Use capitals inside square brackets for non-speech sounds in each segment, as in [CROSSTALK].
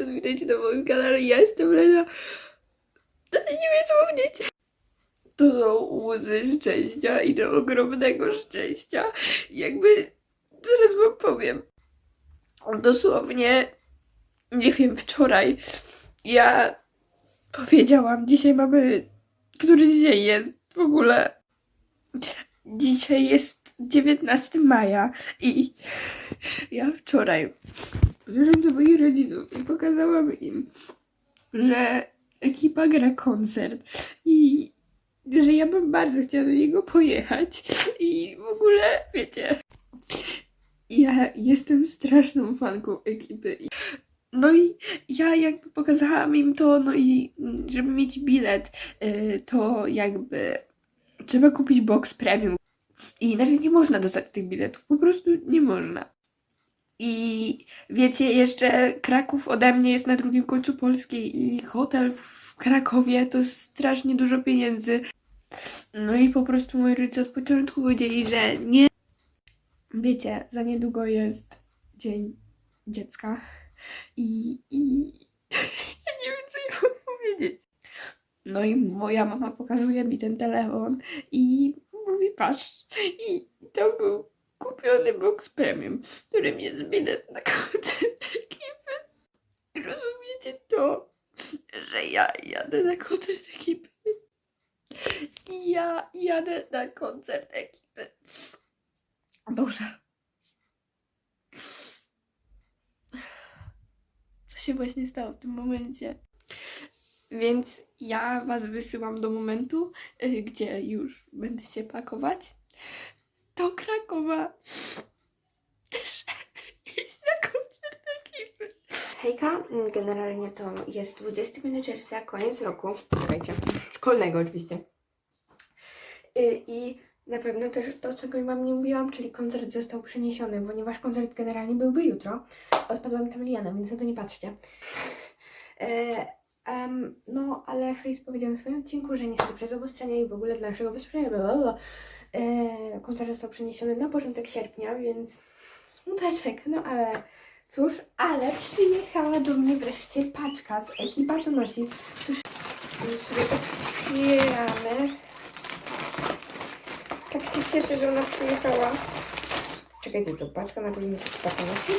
Edison, witajcie na moim kanale, ja jestem Lena. Nie wiem co powiedzieć. To są łzy szczęścia i do ogromnego szczęścia. Jakby, zaraz wam powiem. Dosłownie, nie wiem, wczoraj ja powiedziałam, dzisiaj mamy, który dzień jest w ogóle? Dzisiaj jest 19 maja i ja wczoraj Przyszłam do moich rodziców i pokazałam im, że ekipa gra koncert i że ja bym bardzo chciała do niego pojechać i w ogóle, wiecie, ja jestem straszną fanką ekipy. No i ja jakby pokazałam im to, no i żeby mieć bilet, y, to jakby trzeba kupić box premium. I inaczej nie można dostać tych biletów, po prostu nie można. I wiecie, jeszcze Kraków ode mnie jest na drugim końcu Polski i hotel w Krakowie to strasznie dużo pieniędzy. No i po prostu moi rodzice od początku powiedzieli, że nie. Wiecie, za niedługo jest Dzień Dziecka i, i [LAUGHS] ja nie wiem, co ja mam powiedzieć. No i moja mama pokazuje mi ten telefon i mówi, patrz. I to był kupiony box premium, którym jest bilet na koncert ekipy. Rozumiecie to, że ja jadę na koncert ekipy? Ja jadę na koncert ekipy. Boże. Co się właśnie stało w tym momencie? Więc ja was wysyłam do momentu, y, gdzie już będę się pakować do Krakowa. Hejka, generalnie to jest 25 czerwca, koniec roku. Czekajcie, szkolnego oczywiście. Y, I na pewno też to, czego wam nie mówiłam, czyli koncert został przeniesiony, ponieważ koncert generalnie byłby jutro. Odpadła mi tam liana, więc na to nie patrzcie. Em, no, ale Face powiedział w swoim odcinku, że niestety przez obostrzenia i w ogóle dla naszego bla, bla, e, koncert został przeniesiony na początek sierpnia, więc smuteczek, no ale cóż, ale przyjechała do mnie wreszcie paczka z ekipa to nosi. Cóż, sobie otwieramy. Tak się cieszę, że ona przyjechała. Czekajcie, to paczka na pewno to nosi.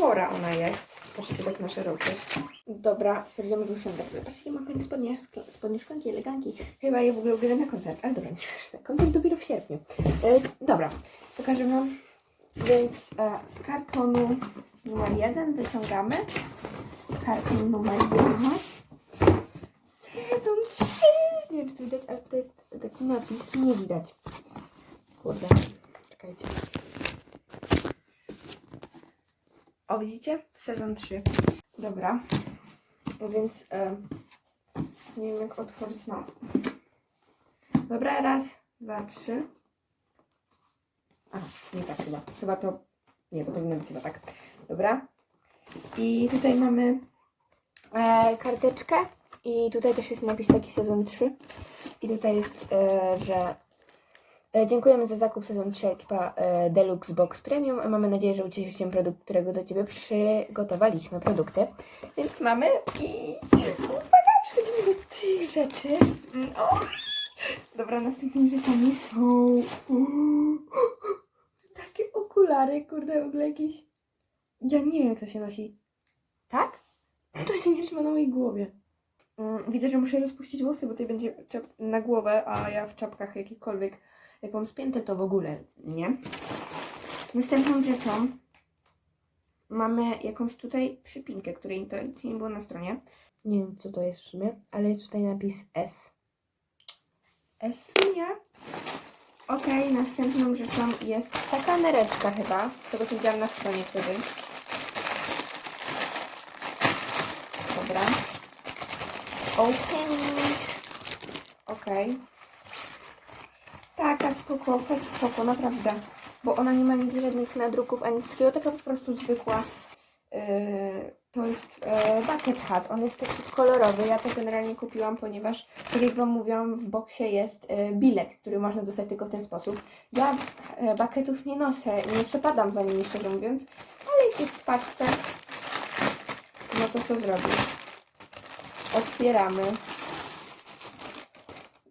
Spora ona jest. Patrzcie, tak na szerokość. Dobra, stwierdziłam, że usiądę. Patrzcie, mam fajne spodniaczki, spodniaczki, eleganki. Chyba je w ogóle ubierę na koncert, ale dobra, nieważne. Koncert dopiero w sierpniu. E, dobra, pokażę Wam. Więc e, z kartonu numer jeden wyciągamy. Karton numer dwa. Sezon 3! Nie wiem, czy to widać, ale to jest taki napis. Nie widać. Kurde, czekajcie. O, widzicie? Sezon 3. Dobra. Więc e, nie wiem jak otworzyć mam. Dobra, raz, dwa, trzy. A, nie tak chyba. Chyba to. Nie, to powinno być chyba tak. Dobra. I tutaj mamy e, karteczkę. I tutaj też jest napis taki sezon 3. I tutaj jest, e, że Dziękujemy za zakup sezon 3 ekipa e, Deluxe Box Premium. Mamy nadzieję, że ucieszy się produkt, którego do Ciebie przygotowaliśmy, produkty. Więc mamy i uwaga, przechodzimy do tych rzeczy. Mm, Oj! Dobra, następnymi rzeczami są takie okulary, kurde, w ogóle jakieś... Ja nie wiem, jak to się nosi. Tak? To się nie trzyma na mojej głowie. Mm, Widzę, że muszę rozpuścić włosy, bo tutaj będzie na głowę, a ja w czapkach jakichkolwiek jak mam spięte, to w ogóle nie. Następną rzeczą mamy jakąś tutaj przypinkę, której to nie było na stronie. Nie wiem, co to jest w sumie, ale jest tutaj napis S. S, nie? Okej, następną rzeczą jest taka nereczka chyba, z tego co widziałam na stronie wtedy. Dobra. Opening. Okej. Taka spoko, fest spoko, naprawdę. Bo ona nie ma nic żadnych nadruków ani takiego, taka po prostu zwykła yy, To jest e, bucket hat. On jest taki kolorowy. Ja to generalnie kupiłam, ponieważ, tak jak Wam mówiłam, w boksie jest e, bilet, który można dostać tylko w ten sposób. Ja e, bucketów nie noszę i nie przepadam za nimi, szczerze mówiąc, ale jak jest w paczce, no to co zrobić? Otwieramy.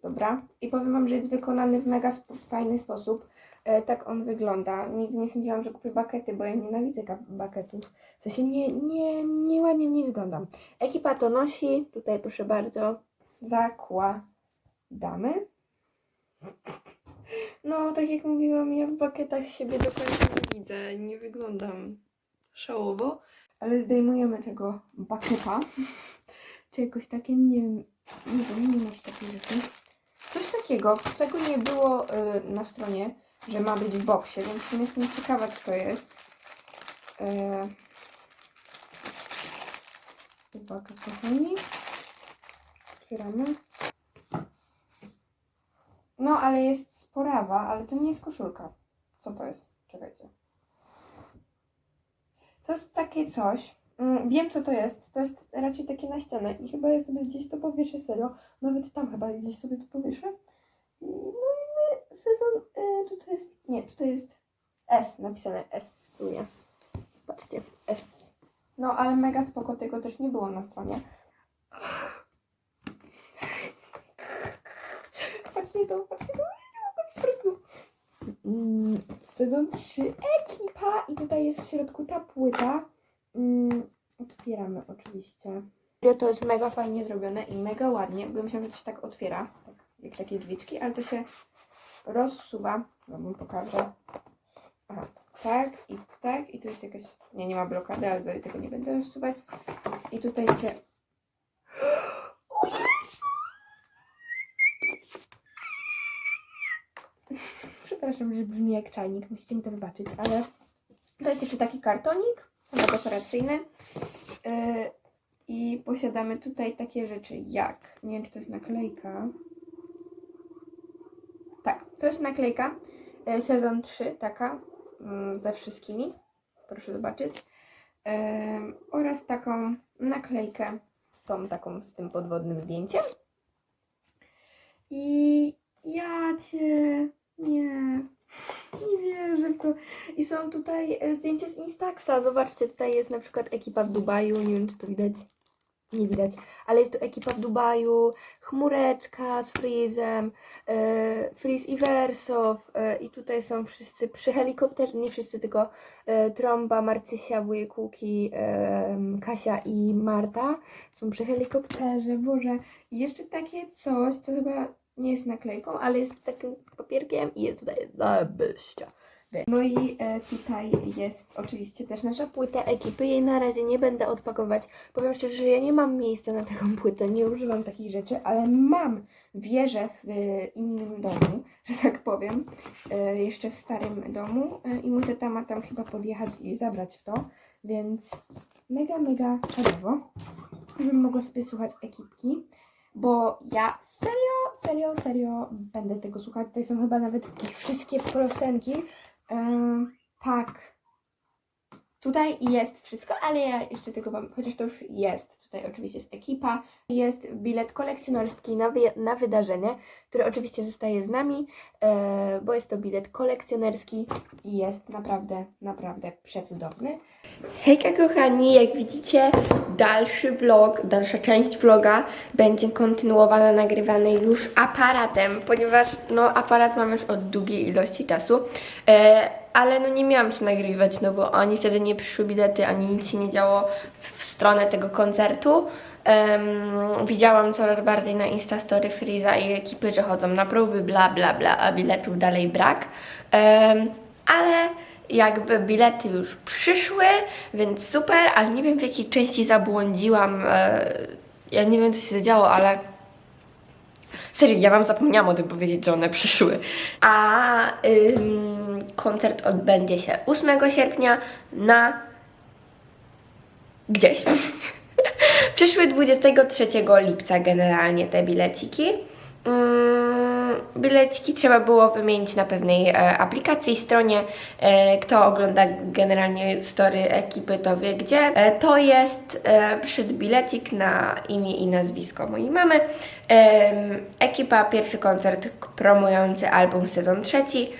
Dobra. I powiem Wam, że jest wykonany w mega fajny sposób. E, tak on wygląda. Nigdy nie sądziłam, że kupię bakety, bo ja nienawidzę baketów. W sensie nie, nie, nie ładnie w niej wyglądam. Ekipa to nosi. Tutaj proszę bardzo. Zakładamy. No, tak jak mówiłam, ja w baketach siebie do końca nie widzę. Nie wyglądam szałowo. Ale zdejmujemy tego baketa. Czy jakoś takie, nie wiem, nie wiem, nie masz takiej rzeczy. Coś takiego, czego nie było y, na stronie, że ma być w boksie, więc jestem ciekawa, co to jest. E... Uwaga, kochani. Otwieramy. No, ale jest sporawa, ale to nie jest koszulka. Co to jest? Czekajcie. To jest takie coś. Mm, Wiem, co to jest. To jest raczej takie na ścianę. I chyba ja sobie gdzieś to powieszę serio. Nawet tam chyba gdzieś sobie to powieszę. I no i sezon. Y, tutaj jest. Nie, tutaj jest S napisane. S w sumie. Patrzcie. S. No, ale mega spoko. Tego też nie było na stronie. [LAUGHS] Patrzcie to, patrzcie to. Po prostu. Mm, Sezon 3 ekipa i tutaj jest w środku ta płyta. Mm, otwieramy oczywiście. To jest mega fajnie zrobione i mega ładnie, bo myślałam, że to się tak otwiera, tak, jak takie drzwiczki, ale to się rozsuwa. Wam wam pokażę. Aha, tak i tak i tu jest jakaś, nie, nie ma blokady, ale dalej tego nie będę rozsuwać. I tutaj się... [GASPS] O! [LAUGHS] Przepraszam, że brzmi jak czajnik, musicie mi to wybaczyć, ale jest jeszcze taki kartonik, chyba. Yy, I posiadamy tutaj takie rzeczy jak, nie wiem czy to jest naklejka. Tak, to jest naklejka. yy, Sezon 3, taka, mm, ze wszystkimi. Proszę zobaczyć. Yy, oraz taką naklejkę, tą taką z tym podwodnym zdjęciem. I ja cię nie I są tutaj e, zdjęcia z Instaxa. Zobaczcie, tutaj jest na przykład ekipa w Dubaju. Nie wiem, czy to widać. Nie widać, ale jest tu ekipa w Dubaju, chmureczka z Freezem, e, Freeze i Wersow e, i tutaj są wszyscy przy helikopterze, nie wszyscy, tylko e, Trąba, Marcysia, Wujekuki, e, Kasia i Marta są przy helikopterze, Boże. I jeszcze takie coś, to chyba nie jest naklejką, ale jest takim papierkiem i jest tutaj No i e, tutaj jest oczywiście też nasza płyta ekipy. Jej na razie nie będę odpakować. Powiem szczerze, że ja nie mam miejsca na taką płytę, nie używam takich rzeczy, ale mam wieżę w e, innym domu, [LAUGHS] że tak powiem, e, jeszcze w starym domu e, i mój tata ma tam chyba podjechać i zabrać to, więc mega, mega czadowo, żebym mogła sobie słuchać ekipki. Bo ja serio, serio, serio będę tego słuchać. Tutaj są chyba nawet wszystkie piosenki. Tak. Tutaj jest wszystko, ale ja jeszcze tego wam, chociaż to już jest. Tutaj oczywiście jest ekipa. Jest bilet kolekcjonerski na, wy, na wydarzenie, który oczywiście zostaje z nami, e, bo jest to bilet kolekcjonerski i jest naprawdę, naprawdę przecudowny. Hejka kochani, jak widzicie dalszy vlog, dalsza część vloga będzie kontynuowana, nagrywany już aparatem, ponieważ no aparat mam już od długiej ilości czasu, e, ale no nie miałam co nagrywać, no bo ani wtedy nie przyszły bilety, ani nic się nie działo w, stronę tego koncertu. Em, widziałam coraz bardziej na Instastory Freeza i ekipy, że chodzą na próby, bla bla bla, a biletów dalej brak. Em, ale jakby bilety już przyszły, więc super, ale nie wiem w jakiej części zabłądziłam. E, ja nie wiem co się zadziało, ale serio, ja wam zapomniałam o tym powiedzieć, że one przyszły. A ym, koncert odbędzie się 8 sierpnia na gdzieś. [LAUGHS] Przyszły 23 lipca generalnie te bileciki. Mm, bileciki trzeba było wymienić na pewnej e, aplikacji, stronie. E, kto ogląda generalnie story ekipy, to wie gdzie. E, to jest przed bilecik na imię i nazwisko mojej mamy. Ekipa, pierwszy koncert promujący album sezon trzeci.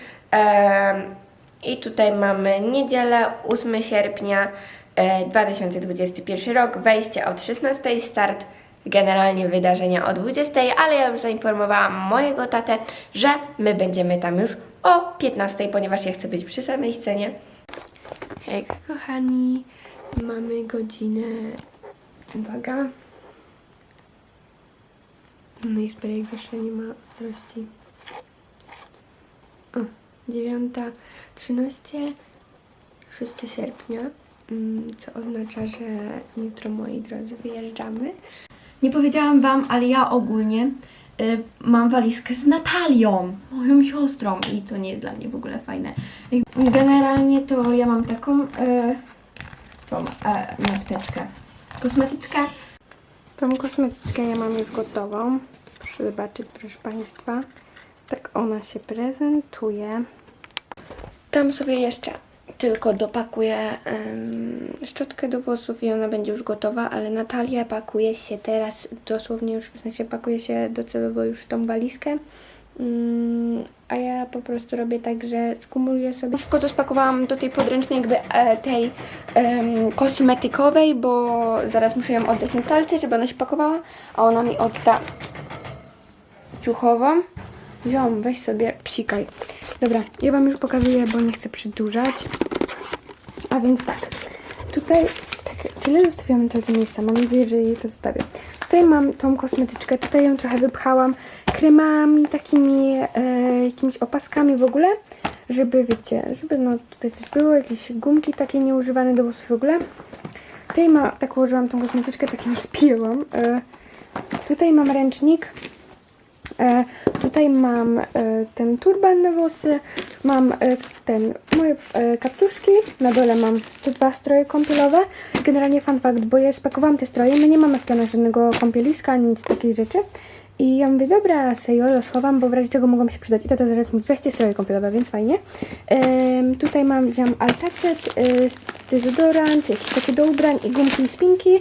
I tutaj mamy niedzielę, 8 sierpnia e, 2021 rok, wejście od 16, start generalnie wydarzenia o 20, ale ja już zainformowałam mojego tatę, że my będziemy tam już o 15, ponieważ ja chcę być przy samej scenie. Hej kochani, mamy godzinę, uwaga. No i super, jak zawsze nie ma ostrości. O, 9.13, 6 sierpnia, mm, co oznacza, że jutro, moi drodzy, wyjeżdżamy. Nie powiedziałam wam, ale ja ogólnie y, mam walizkę z Natalią, moją siostrą i to nie jest dla mnie w ogóle fajne. Generalnie to ja mam taką y, tą apteczkę, kosmetyczkę. Tą kosmetyczkę ja mam już gotową. Proszę zobaczyć, proszę Państwa. Tak ona się prezentuje. Tam sobie jeszcze tylko dopakuję em, szczotkę do włosów i ona będzie już gotowa, ale Natalia pakuje się teraz dosłownie już, w sensie pakuje się docelowo już w tą walizkę. Mm, a ja po prostu robię tak, że skumuluję sobie. Szybko to spakowałam do tej podręcznej jakby e, tej em, kosmetykowej, bo zaraz muszę ją oddać Natalce, żeby ona się pakowała, a ona mi odda ciuchową. Ziom, weź sobie psikaj. Dobra, ja Wam już pokazuję, bo nie chcę przedłużać. A więc tak, tutaj tak, tyle zostawiam na miejsca. Mam nadzieję, że jej to zostawię. Tutaj mam tą kosmetyczkę, tutaj ją trochę wypchałam kremami, takimi e, jakimiś opaskami w ogóle, żeby wiecie, żeby no tutaj coś było, jakieś gumki takie nieużywane do włosów w ogóle. Tutaj ma, tak ułożyłam tą kosmetyczkę, tak ją spięłam. E, tutaj mam ręcznik, E, tutaj mam e, ten turban na włosy, mam e, ten, moje e, kaptuszki, na dole mam te dwa stroje kąpielowe. Generalnie fun fact, bo ja spakowałam te stroje, my nie mamy w planach żadnego kąpieliska, nic takich rzeczy. I ja mówię, dobra, sejolo schowam, bo w razie czego mogą się przydać. I tata zaraz mi weźcie stroje kąpielowe, więc fajnie. Tutaj mam, wziąłem altacet, y, dezodorant, jakieś takie do ubrań i gumki i spinki.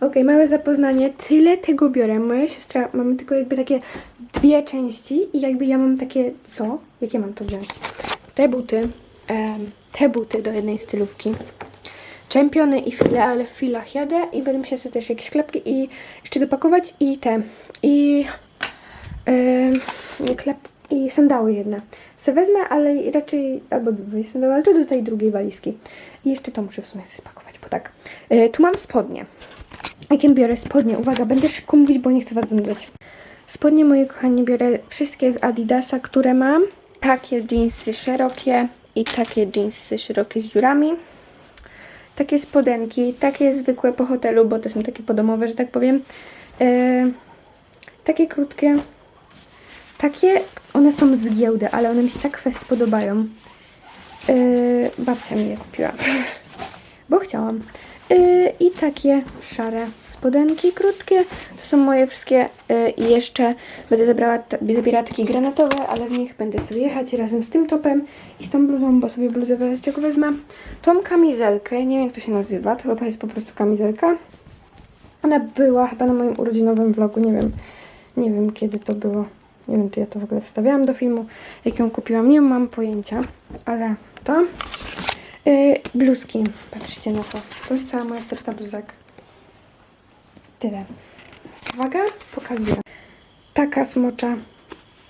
Okej, małe zapoznanie. Tyle tego biorę. Moja siostra, mamy tylko jakby takie dwie części i jakby ja mam takie, co? Jakie mam to wziąć? Te buty, te buty do jednej stylówki. Czempiony i file, ale w filach jadę i będę musiała sobie też jakieś klapki i jeszcze dopakować i te, i nie klep, i sandały jedne. Se wezmę, ale raczej, albo dwie sandały, ale to do tej drugiej walizki. I jeszcze to muszę w sumie spakować, bo tak. E, tu mam spodnie. Jakie biorę spodnie? Uwaga, będę szybko mówić, bo nie chcę was zanudzać. Spodnie, moje kochani, biorę wszystkie z Adidasa, które mam. Takie jeansy szerokie i takie jeansy szerokie z dziurami. Takie spodenki, takie zwykłe po hotelu, bo to są takie podomowe, że tak powiem. E, takie krótkie. Takie, one są z giełdy, ale one mi się tak fest podobają. E, babcia mi je kupiła, [LAUGHS] bo chciałam. Yy, I takie szare spodenki krótkie. To są moje wszystkie. Yy, I jeszcze będę zabrała, zabierała takie granatowe, ale w nich będę sobie jechać razem z tym topem i z tą bluzą, bo sobie bluzę razie czego wezmę. Tą kamizelkę, nie wiem jak to się nazywa, to chyba jest po prostu kamizelka. Ona była chyba na moim urodzinowym vlogu, nie wiem, nie wiem kiedy to było. Nie wiem, czy ja to w ogóle wstawiałam do filmu, jak ją kupiłam, nie mam pojęcia, ale to. Yy, bluzki, patrzcie na to. To jest cała moja sterta bluzek. Tyle. Uwaga, pokazuję. Taka smocza,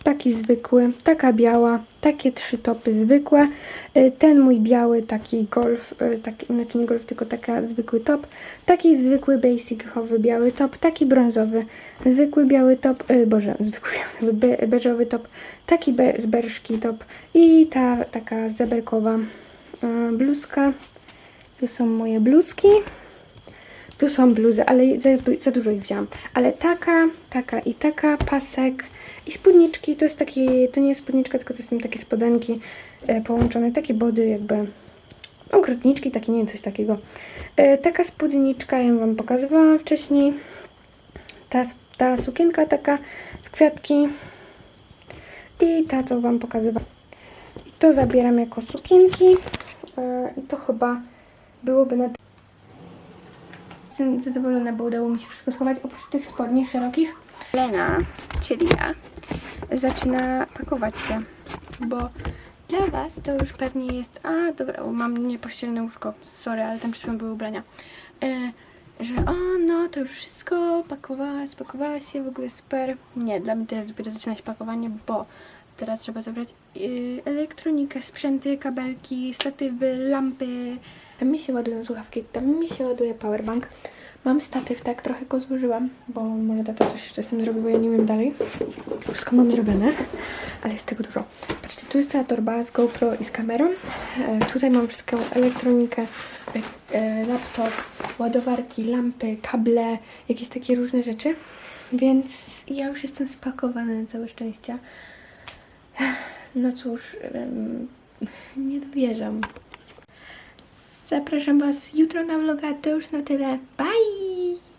taki zwykły, taka biała, takie trzy topy zwykłe. Yy, ten mój biały, taki golf, yy, taki, znaczy nie golf, tylko taka zwykły top. Taki zwykły basicowy biały top, taki brązowy, zwykły biały top, yy, boże, zwykły biały, be, beżowy top, taki be, z berszki top i ta taka zeberkowa bluzka. Tu są moje bluzki. Tu są bluzy, ale za, za dużo ich wzięłam. Ale taka, taka i taka, pasek i spódniczki. To jest taki, to nie jest spódniczka, tylko to są takie spodenki e, połączone, takie body jakby ogrodniczki, takie nie wiem, coś takiego. E, taka spódniczka, ja wam pokazywałam wcześniej. Ta, ta sukienka taka w kwiatki i ta, co Wam pokazywałam. To zabieram jako sukienki e, i to chyba byłoby na Jestem zadowolona, bo udało mi się wszystko schować oprócz tych spodni szerokich. Lena, czyli ja, zaczyna pakować się, bo dla Was to już pewnie jest... A, dobra, bo mam niepościelne łóżko, sorry, ale tam przed chwilą były ubrania. E, że o, no, to już wszystko, pakowała, spakowała się, w ogóle super. Nie, dla mnie to jest dopiero zaczynać pakowanie, bo teraz trzeba zabrać yy, elektronikę, sprzęty, kabelki, statywy, lampy. Tam mi się ładują słuchawki, tam mi się ładuje powerbank. Mam statyw, tak, trochę go złożyłam, bo może tata coś jeszcze z tym zrobi, bo ja nie wiem dalej. Wszystko mam zrobione, ale jest tego dużo. Patrzcie, tu jest cała torba z GoPro i z kamerą. E, tutaj mam wszystką elektronikę, e, laptop, ładowarki, lampy, kable, jakieś takie różne rzeczy. Więc ja już jestem spakowana na całe szczęście. No cóż, nie dowierzam. Zapraszam Was jutro na vloga. To już na tyle. Bye!